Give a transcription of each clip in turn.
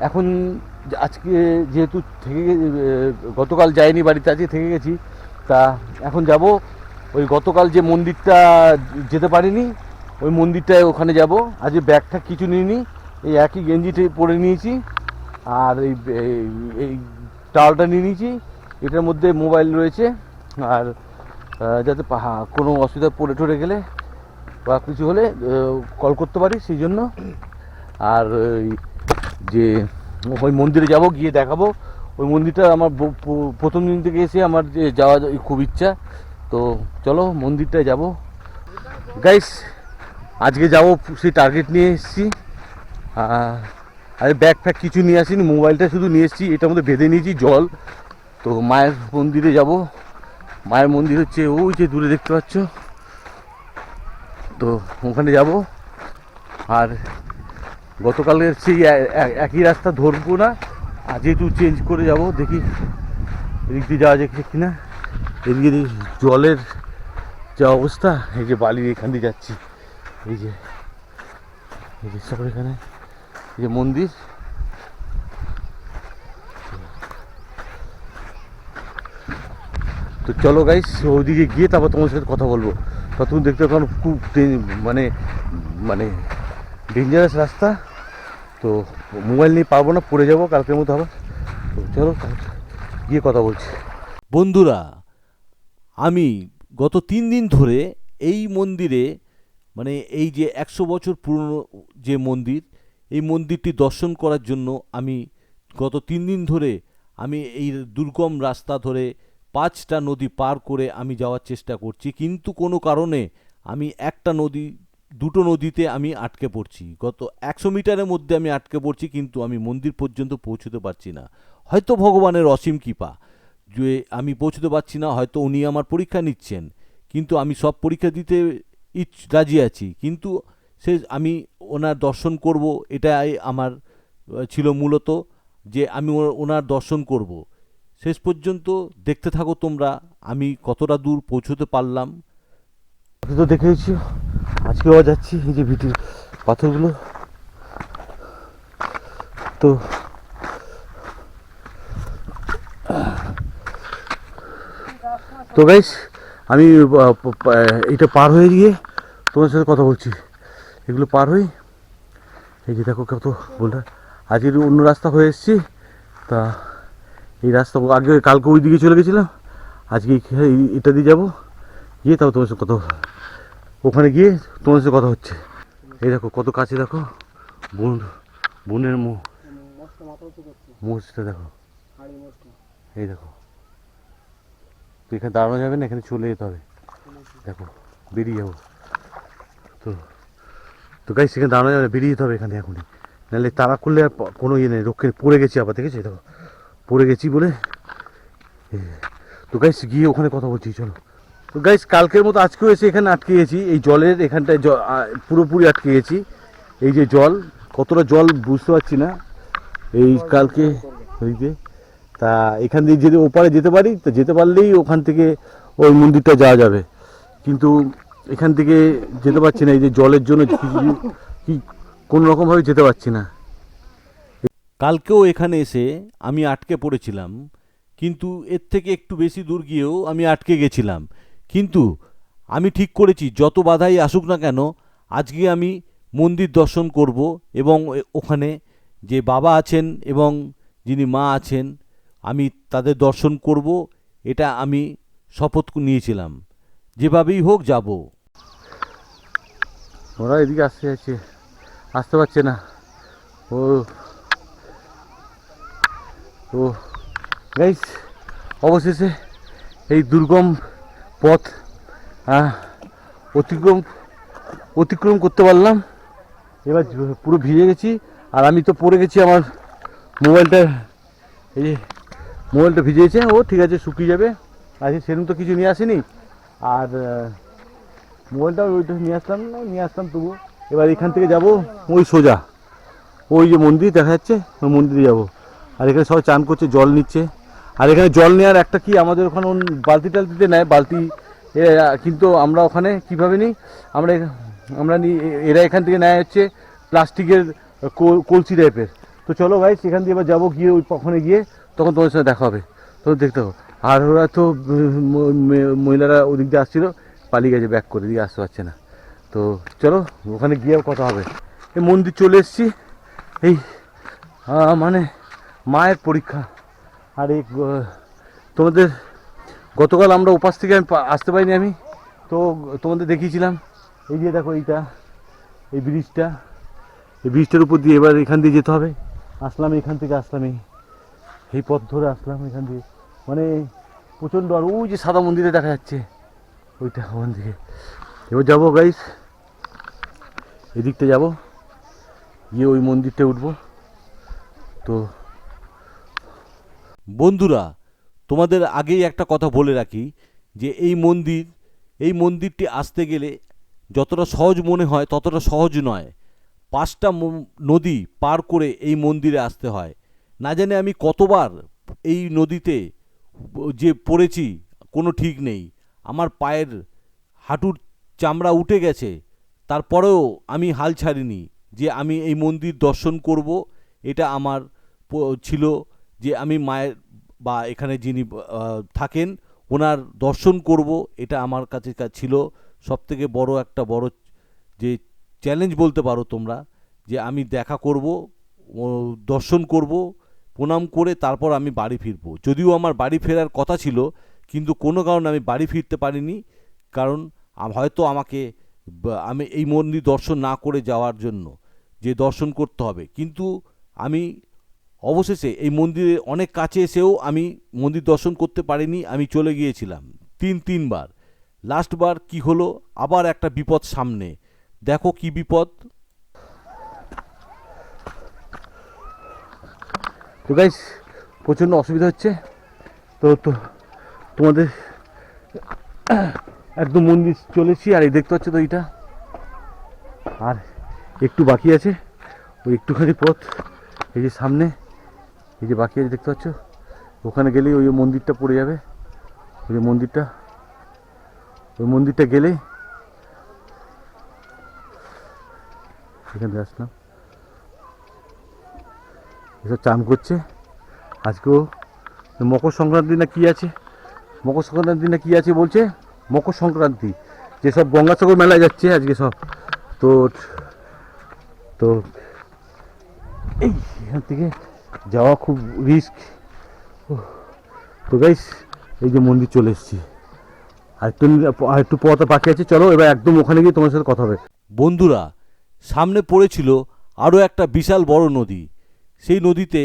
এখন আজকে যেহেতু থেকে গতকাল যাইনি বাড়িতে, আজকে থেকে গেছি। তা এখন যাব। ওই গতকাল যে মন্দিরটা যেতে পারিনি, ওই মন্দিরটায় ওখানে যাব। আজকে ব্যাগটা কিছু নিইনি, এই একই গেঞ্জিটা পরে নিয়েছি, আর এই, এই- টাওয়ালটা নিয়ে নিয়েছি। এটার মধ্যে মোবাইল রয়েছে, আর যাতে কোনো অসুবিধা পড়ে টড়ে গেলে বা কিছু হলে কল করতে পারি সেই জন্য। আর যে ওই মন্দিরে যাব, গিয়ে দেখাবো। ওই মন্দিরটা আমার প্রথম দিন থেকে এসে আমার যে যাওয়া খুব ইচ্ছা। তো চলো মন্দিরটায় যাব। গাইস আজকে যাব সেই টার্গেট নিয়ে এসেছি। আরে ব্যাগ ফ্যাগ কিছু নিয়ে আসিনি, মোবাইলটা শুধু নিয়ে এসেছি। এটার মধ্যে বেঁধে নিয়েছি জল। তো মায়ের মন্দিরে যাব। মায়ের মন্দির হচ্ছে ওই যে দূরে দেখতে পাচ্ছ। তো ওখানে যাব। আর গতকালের সেই একই রাস্তা ধরবো না, আর যেহেতু চেঞ্জ করে যাব, দেখি এদিক দিয়ে যাওয়া যায় কিনা। এদিকে জলের যা অবস্থা, এই যে বালির এখান দিয়ে যাচ্ছি। এই যে এই যে সব এখানে, এই যে মন্দির। তো চলো গাইস ওইদিকে গিয়ে তারপর তোমার সাথে কথা বলব। ততক্ষণ দেখতে পারো খুব মানে মানে ডেঞ্জারাস রাস্তা। তো মোবাইল নিয়ে পারব না, পড়ে যাব, কালকের মতো আবার। তো চলো গিয়ে কথা বলছি। বন্ধুরা, আমি গত তিন দিন ধরে এই মন্দিরে মানে এই যে একশো বছর পুরনো যে মন্দির, এই মন্দিরটি দর্শন করার জন্য আমি গত তিন দিন ধরে আমি এই দুর্গম রাস্তা ধরে পাঁচটা নদী পার করে আমি যাওয়ার চেষ্টা করছি। কিন্তু কোনো কারণে আমি একটা নদী দুটো নদীতে আমি আটকে পড়ছি। গত একশো মিটারের মধ্যে আমি আটকে পড়ছি, কিন্তু আমি মন্দির পর্যন্ত পৌঁছতে পারছি না। হয়তো ভগবানের অসীম কৃপা, যে আমি পৌঁছতে পারছি না, হয়তো উনি আমার পরীক্ষা নিচ্ছেন। কিন্তু আমি সব পরীক্ষা দিতে ইচ রাজি আছি। কিন্তু সে, আমি ওনার দর্শন করব, এটাই আমার ছিল মূলত যে আমি ওনার দর্শন করব। শেষ পর্যন্ত দেখতে থাকো তোমরা, আমি কতটা দূর পৌঁছতে পারলাম। তো দেখেছি আজকে আবার যাচ্ছি, এই যে ভিটির পাথরগুলো। তো তো গাইস আমি এইটা পার হয়ে গিয়ে তোমার সাথে কথা বলছি। এগুলো পার হই, এই যে দেখো কত বলটা। আজকে অন্য রাস্তা হয়ে এসেছি, তা এই রাস্তা আগে কালকে ওই দিকে চলে গেছিলাম, আজকে এটা দিয়ে যাব, গিয়ে তাও তোমার সাথে কথা। ওখানে গিয়ে তোমার সাথে কথা হচ্ছে। এই দেখো, কত কাছে দেখো, বোন, বোনের মুখটা দেখো। এই দেখো। তো এখানে দাঁড়ানো যাবে না, এখানে চলে যেতে হবে। দেখো, বেরিয়ে যাব। তো তো গাই সেখানে দাঁড়ানো যাবে বেরিয়ে যেতে হবে এখানে এখনই। নাহলে তারা করলে আর কোনো ইয়ে নেই, রক্ষে পড়ে গেছি আবার দেখেছি দেখো, পড়ে গেছি বলে। তো গাইস গিয়ে ওখানে কথা বলছি, চলো। তো গাইস কালকের মতো আজকেও এসে এখানে আটকে গেছি এই জলের এখানটায় পুরোপুরি আটকে গেছি এই যে জল, কতটা জল বুঝতে পারছি না। এই কালকে ওই যে, তা এখান দিয়ে যদি ওপারে যেতে পারি, তো যেতে পারলেই ওখান থেকে ওই মন্দিরটা যাওয়া যাবে। কিন্তু এখান থেকে যেতে পারছি না, এই যে জলের জন্য কি, কোনো রকমভাবে যেতে পারছি না। কালকেও এখানে এসে আমি আটকে পড়েছিলাম, কিন্তু এর থেকে একটু বেশি দূর গিয়েও আমি আটকে গেছিলাম। কিন্তু আমি ঠিক করেছি, যত বাধাই আসুক না কেন, আজকে আমি মন্দির দর্শন করব এবং ওখানে যে বাবা আছেন এবং যিনি মা আছেন, আমি তাদের দর্শন করব, এটা আমি শপথ নিয়েছিলাম। যেভাবেই হোক যাব। ওরা এদিকে আসতে যাচ্ছে আসতে পারছে না। ও ও, গাইস, অবশেষে এই দুর্গম পথ আহ, অতিক্রম অতিক্রম করতে পারলাম। এবার পুরো ভিজে গেছি আর আমি তো পড়ে গেছি আমার মোবাইলটা এই যে মোবাইলটা ভিজেছে ও ঠিক আছে শুকিয়ে যাবে। আজকে সেরকম তো কিছু নিয়ে আসেনি। আর মোবাইলটা ওইটা নিয়ে আসলাম না নিয়ে আসলাম তবু এবার এখান থেকে যাব ওই সোজা। ওই যে মন্দির দেখা যাচ্ছে ওই মন্দিরে যাব। আর এখানে সবাই চান করছে জল নিচ্ছে। আর এখানে জল নেওয়ার একটা কি আমাদের ওখানে বালতি টালতিতে নেয়, বালতি কিন্তু আমরা ওখানে কীভাবে নিই? আমরা আমরা নিই এরা এখান থেকে নেয় হচ্ছে প্লাস্টিকের কল- কলসি টাইপের তো চলো ভাই, সেখান দিয়ে এবার যাব, গিয়ে ওই ওখানে গিয়ে তখন তোমার সাথে দেখা হবে। তখন দেখতে হবে আর ওরা তো মহিলারা ওদিক দিয়ে আসছিল, পালিয়ে গেছে ব্যাক করে দিয়ে আসতে পারছে না। তো চলো, ওখানে গিয়ে কথা হবে। এই মন্দির চলে এসেছি। এই মানে মায়ের পরীক্ষা। আর এই তোমাদের গতকাল আমরা উপাস থেকে আমি আসতে পারিনি আমি। তো তোমাদের দেখিয়েছিলাম। এই যে দেখো এইটা, এই ব্রিজটা। এই ব্রিজটার উপর দিয়ে এবার এখান দিয়ে যেতে হবে। আসলাম এখান থেকে, আসলাম এই এই পথ ধরে আসলাম এখান দিয়ে। মানে প্রচণ্ড আর ওই যে সাদা মন্দিরে দেখা যাচ্ছে। ওইটা ওখান থেকে এবার যাব গাইস এদিকটা যাব। গিয়ে ওই মন্দিরটা উঠবো। তো বন্ধুরা, তোমাদের আগেই একটা কথা বলে রাখি যে এই মন্দির, এই মন্দিরটি আসতে গেলে যতটা সহজ মনে হয় ততটা সহজ নয়। পাঁচটা নদী পার করে এই মন্দিরে আসতে হয়। না জানি আমি কতবার এই নদীতে যে পড়েছি, কোনো ঠিক নেই। আমার পায়ের হাঁটুর চামড়া উঠে গেছে। তারপরেও আমি হাল ছাড়িনি যে আমি এই মন্দির দর্শন করব। এটা আমার ছিল যে আমি মায়ের বা এখানে যিনি থাকেন, ওনার দর্শন করব, এটা আমার কাছে ছিল সবথেকে বড় একটা বড় যে চ্যালেঞ্জ বলতে পারো তোমরা, যে আমি দেখা করব দর্শন করব, প্রণাম করে তারপর আমি বাড়ি ফিরব। যদিও আমার বাড়ি ফেরার কথা ছিল, কিন্তু কোনো কারণে আমি বাড়ি ফিরতে পারিনি, কারণ হয়তো আমাকে আমি এই মন্দির দর্শন না করে যাওয়ার জন্য, যে দর্শন করতে হবে। কিন্তু আমি অবশেষে এই মন্দিরে অনেক কাছে এসেও আমি মন্দির দর্শন করতে পারিনি, আমি চলে গিয়েছিলাম। তিন, তিনবার। লাস্টবার কি হলো? আবার একটা বিপদ সামনে। দেখো কি বিপদ। তো গাইস প্রচণ্ড অসুবিধা হচ্ছে। তো তো তোমাদের একদম মন্দির চলেছি আর এই দেখতে পাচ্ছ তো এইটা। আর একটু বাকি আছে, ওই একটুখানি পথ, এই যে সামনে। এই যে বাকি আছে দেখতে পাচ্ছ? ওখানে গেলেই ওই মন্দিরটা পড়ে যাবে। ওই যে মন্দিরটা। ওই মন্দিরটা গেলেই এখান আসলাম। এসব চান করছে। আজকেও মকর সংক্রান্তি না কি আছে? মকর সংক্রান্তি না কি আছে বলছে? মকর সংক্রান্তি। যেসব গঙ্গাসাগর মেলায় যাচ্ছে আজকে সব। তো তো, এই, এখান থেকে যাওয়া খুব রিস্ক। তো গাইস এই যে মন্দির চলে এসেছি। আর একটু আর একটু পথ বাকি আছে, চলো এবার একদম ওখানে গিয়ে তোমার সাথে কথা হবে। বন্ধুরা, সামনে পড়েছিল আরও একটা বিশাল বড় নদী। সেই নদীতে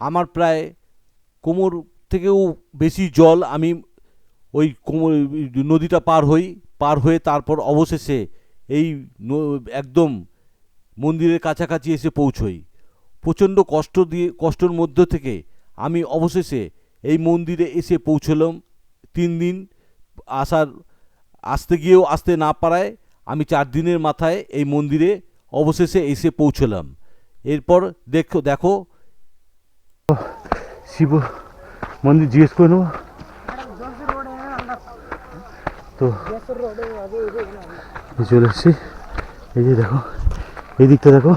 আমার প্রায় কোমর থেকেও বেশি জল আমি ওই কোমর, নদীটা পার হই, পার হয়ে তারপর অবশেষে এই একদম মন্দিরের কাছাকাছি এসে পৌঁছই। প্রচণ্ড কষ্ট দিয়ে, কষ্টর মধ্য থেকে আমি অবশেষে এই মন্দিরে এসে পৌঁছলাম। তিন দিন আসার, আসতে গিয়েও আসতে না পারায় আমি চার দিনের মাথায় এই মন্দিরে অবশেষে এসে পৌঁছলাম। এরপর দেখো দেখো। শিব, মন্দির জিজ্ঞেস করে নেব। তো চলে এসছি এই যে দেখো, এই দিকটা দেখো এই যে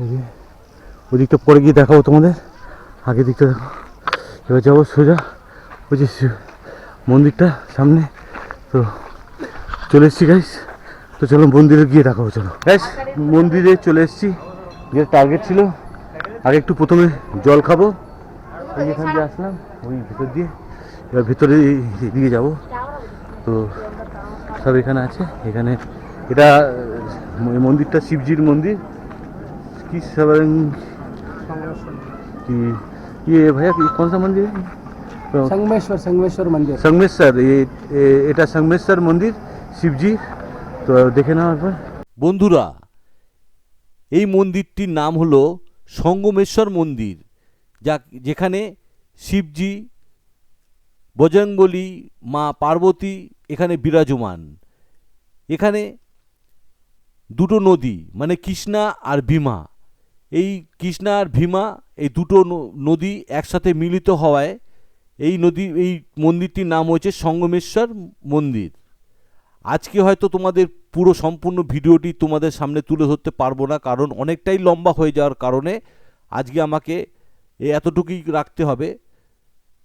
ওই দিকটা পরে গিয়ে দেখাবো তোমাদের। আগে দিকটা দেখো। এবার যাব সোজা, ওই যে মন্দিরটা সামনে। তো চলে এসছি গাইস তো চলো মন্দিরে গিয়ে দেখাবো, চলো। গাইস মন্দিরে চলে এসছি। যে টার্গেট ছিল, আগে একটু প্রথমে জল খাব। এখান দিয়ে আসলাম, ওই ভিতর দিয়ে। এবার ভিতরে দিয়ে যাব। তো সব এখানে আছে। এখানে এটা মন্দিরটা শিবজির মন্দির। কি সবার কি ये भैया कि- कौन सा मंदिर है संगमेश्वर संगमेश्वर मंदिर संगमेश्वर ये ये- এটা संगमेश्वर মন্দির শিবজি তো দেখে নাও একবার বন্ধুরা এই মন্দিরটির নাম হলো সঙ্গমেশ্বর মন্দির যা যেখানে শিবজি বজরংবলী মা পার্বতী এখানে বিরাজমান এখানে দুটো নদী মানে কৃষ্ণা আর ভীমা এই কৃষ্ণা আর ভীমা এই দুটো নদী একসাথে মিলিত হওয়ায় এই নদী, এই মন্দিরটির নাম হয়েছে সঙ্গমেশ্বর মন্দির। আজকে হয়তো তোমাদের পুরো সম্পূর্ণ ভিডিওটি তোমাদের সামনে তুলে ধরতে পারব না, কারণ অনেকটাই লম্বা হয়ে যাওয়ার কারণে আজকে আমাকে এতটুকুই রাখতে হবে।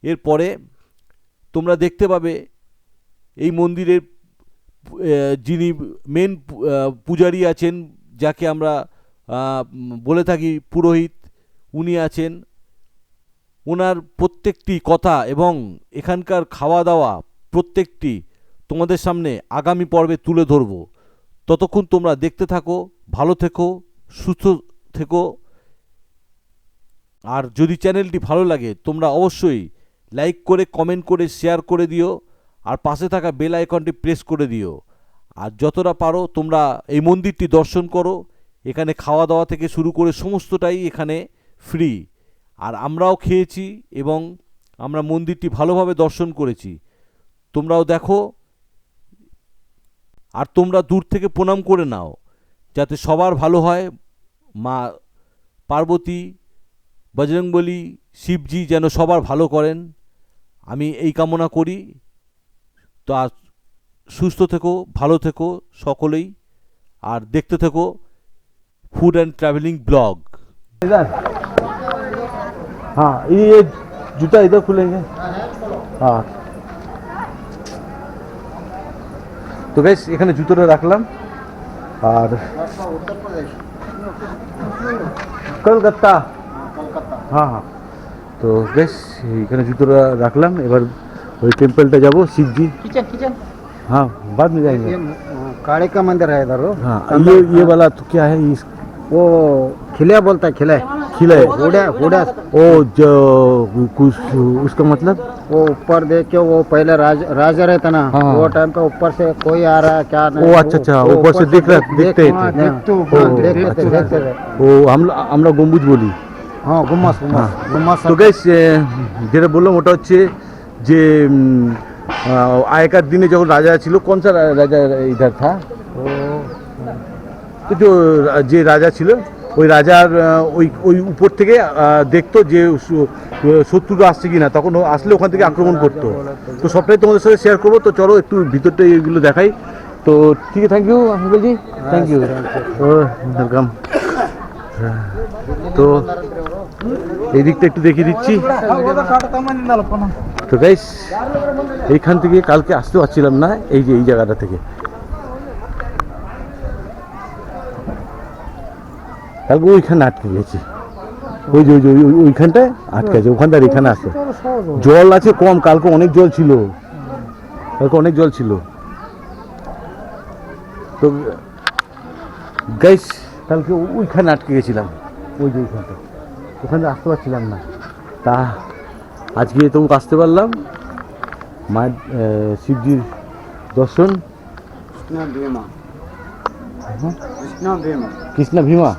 এরপরে তোমরা দেখতে পাবে এই মন্দিরের যিনি মেন পূজারী আছেন, যাকে আমরা বলে থাকি পুরোহিত, উনি আছেন। ওনার প্রত্যেকটি কথা এবং এখানকার খাওয়া দাওয়া প্রত্যেকটি তোমাদের সামনে আগামী পর্বে তুলে ধরব। ততক্ষণ তোমরা দেখতে থাকো, ভালো থেকো, সুস্থ থেকো। আর যদি চ্যানেলটি ভালো লাগে, তোমরা অবশ্যই লাইক করে, কমেন্ট করে, শেয়ার করে দিও। আর পাশে থাকা বেল আইকনটি প্রেস করে দিও। আর যতটা পারো, তোমরা এই মন্দিরটি দর্শন করো। এখানে খাওয়া দাওয়া থেকে শুরু করে সমস্তটাই এখানে ফ্রি আর আমরাও খেয়েছি এবং আমরা মন্দিরটি ভালোভাবে দর্শন করেছি। তোমরাও দেখো। আর তোমরা দূর থেকে প্রণাম করে নাও, যাতে সবার ভালো হয়। মা পার্বতী, বজরংবলী, শিবজি যেন সবার ভালো করেন। আমি এই কামনা করি। তো সুস্থ থেকো, ভালো থেকো সকলেই। আর দেখতে থেকো। ফুড অ্যান্ড ট্রাভেলিং ব্লগ इधर हाँ ये ये जूता इधर खुलेंगे हाँ তো বেশ এখানে জুতোটা রাখলাম আর কলকাতা হ্যাঁ হ্যাঁ তো বেশ এখানে জুতোটা রাখলাম এবার ওই টেম্পলটা যাব শিবজি किचन किचन हाँ बाद में जाएंगे ये काले का मंदिर है इधर वो हाँ ये ये वाला तो क्या है इस वो खिले बोलता है खिले खिला है हुडा हुडा ओ जो कुछ उसका मतलब वो ऊपर देख के वो पहले राज, राजा रहता ना हाँ। वो टाइम पे ऊपर से कोई आ रहा है क्या नहीं ओ, अच्छा, अच्छा, वो ऊपर से देख रहा- देखते थे। हाँ, देखते ओ, हाँ, देखते थे अच्छा, देखते थे ও আমরা আমরা গম্বুজ বলি हाँ गुम्मस गुम्मस गुम्मस তো গাইস যেটা বললাম ওটা হচ্ছে যে উম, আহ, আগেকার দিনে যখন রাজা ছিল কোন সা রা- রাজা ইধার থা তো যে রাজা ছিল ওই রাজার ওই ওই উপর থেকে দেখতো যে শত্রুরা আসছে কিনা, তখন ও আসলে ওখান থেকে আক্রমণ করতো। তো সবটাই তোমাদের সাথে শেয়ার করব, তো চলো একটু ভিতরটা এইগুলো দেখাই। তো ঠিক আছে থ্যাংক ইউ আঙ্কেলজি থ্যাংক ইউ ওয়েলকাম তো এই দিকটা একটু দেখিয়ে দিচ্ছি। তো গাইস এইখান থেকে কালকে আসতে পারছিলাম না, এই যে, এই জায়গাটা থেকে। কালকে ওইখানে আটকে গেছে। ওই যে ওই যে ওইখানটায় আটকে আছে ওখানটার এখানে আসে জল আছে কম কালকে অনেক জল ছিল। কালকে অনেক জল ছিল। তো গাইস কালকে ওইখানে আটকে গেছিলাম। ওই যে ওইখানটা। ওখানে আসতে পারছিলাম না। তা আজকে তবু আসতে পারলাম। মায়ের শিবজির দর্শন। কৃষ্ণ বেমা হ্যাঁ? কৃষ্ণ বেমা কৃষ্ণ ভীমা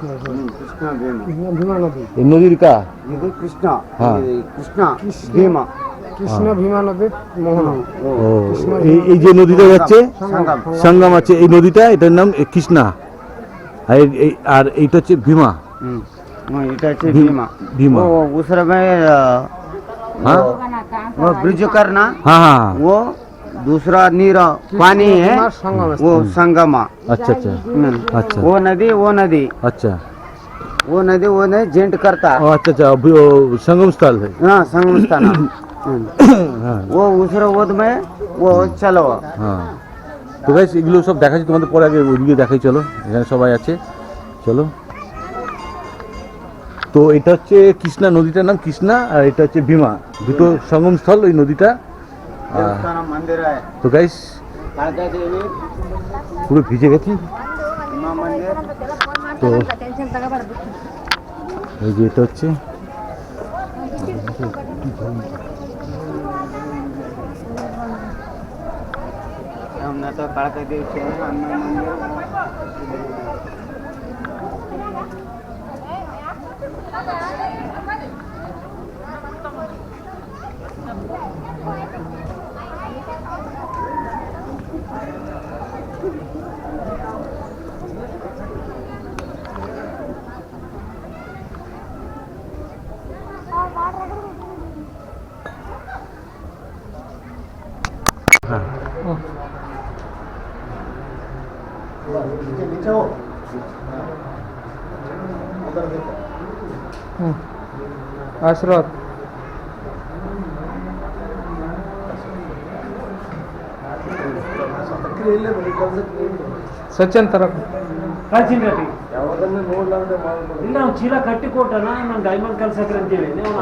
এই নদীর কা কৃষ্ণা ভীমা এই যে নদীটা যাচ্ছে সঙ্গম আছে এই নদীটা এটার নাম কৃষ্ণা আর আর এইটা হচ্ছে ভীমা এটা হচ্ছে ভীমা ভীমা ও উসরা হ্যাঁ হ্যাঁ হ্যাঁ ও ब्रिज करना हाँ हाँ वो दूसरा नीर पानी है वो संगमा अच्छा अच्छा हम्म, अच्छा वो नदी वो नदी अच्छा वो नदी वो नहीं जेंट करता ও আচ্ছা আচ্ছা अभी वो संगम स्थल है हाँ संगम स्थान हम्म, হ্যাঁ वो दूसरे वोद में वो चलो হ্যাঁ তো গাইস এগুলো সব দেখাচ্ছি তোমাদের পরে আগে ওইদিকে দেখাই চলো এখানে সবাই আছে চলো তো এটা হচ্ছে কৃষ্ণা নদীটার নাম কৃষ্ণা আর এটা হচ্ছে ভীমা দুটো সঙ্গম স্থল ওই নদীটা আহ, देवस्थान मंदिर है তো গাইস कालका देवी পুরো ভিজে গেছি उमा मंदिर তো এই যে এটা হচ্ছে हमने तो कालका देवी से हनुमान मंदिर नीचे नीचे हो उधर ಸಚಿನ್ ತರ. ಕಳ್ಸಿನ ರೀ ಯಾವಾಗಲೂ ನೋಡ್ಲಾರ್ದೆ ಇಲ್ಲ ಅವ್ನು ಚೀಲ ಕಟ್ಟಿ ಕೊಟ್ಟಣ ನಾನು ಡೈಮಂಡ್ ಕಲ್ಸಕ್ರಿ ಅಂತೀವಿ ನೀವು